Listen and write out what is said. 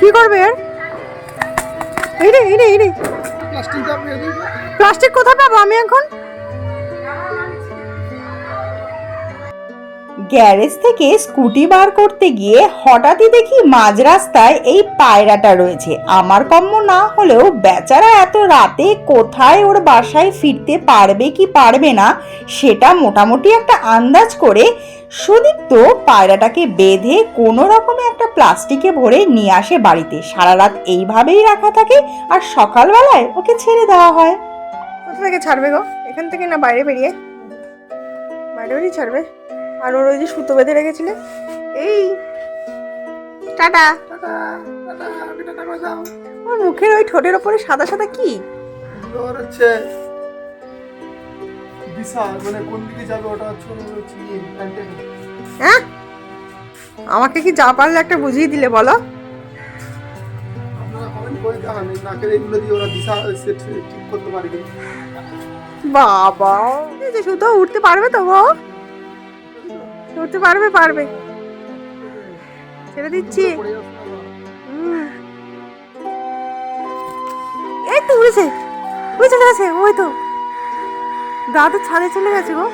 কি করবে এই রে এই রে এই রে। প্লাস্টিক কোথায় পাবো আমি এখন? গ্যারেজ থেকে স্কুটি বার করতে গিয়ে হঠাৎই দেখি মাঝ রাস্তায় এই পায়রাটা রয়েছে। আমার কম্য না হলেও বেচারা এত রাতে কোথায় ওর বাসায় ফিরতে পারবে কি পারবে না, সেটা মোটামুটি একটা আন্দাজ করে সুদীপ্ত পায়রাটাকে বেঁধে কোনো রকমে প্লাস্টিকে ভরে নিয়ে আসে বাড়িতে। সারা রাত এইভাবেই রাখা থাকে আর সকালবেলায় ওকে ছেড়ে দেওয়া হয়। কোথা থেকে ছাড়বে গো? এখান থেকে না বাইরে বেরিয়ে? বাইরে বেরিয়ে ছাড়বে? আর ওর ওই যে সুতো বেঁধে রেখেছিলে? এই! টাটা। ওর মুখের ওই ঠোঁটের ওপরে সাদা সাদা কি? ওর হচ্ছে বিশাল মানে কোন দিকে যাবে ওটা হচ্ছে। হ্যাঁ? আমাকে কি যা পারলে একটা বুঝিয়ে দিলে বলো? বাবা যে সুতো উঠতে পারবে তো গো? উঠতে পারবে পারবে। ছেড়ে দিচ্ছি। এই তো উড়েছে। উড়ে চলে গেছে ওই তো। দাদু ছাদে চলে গেছে গো।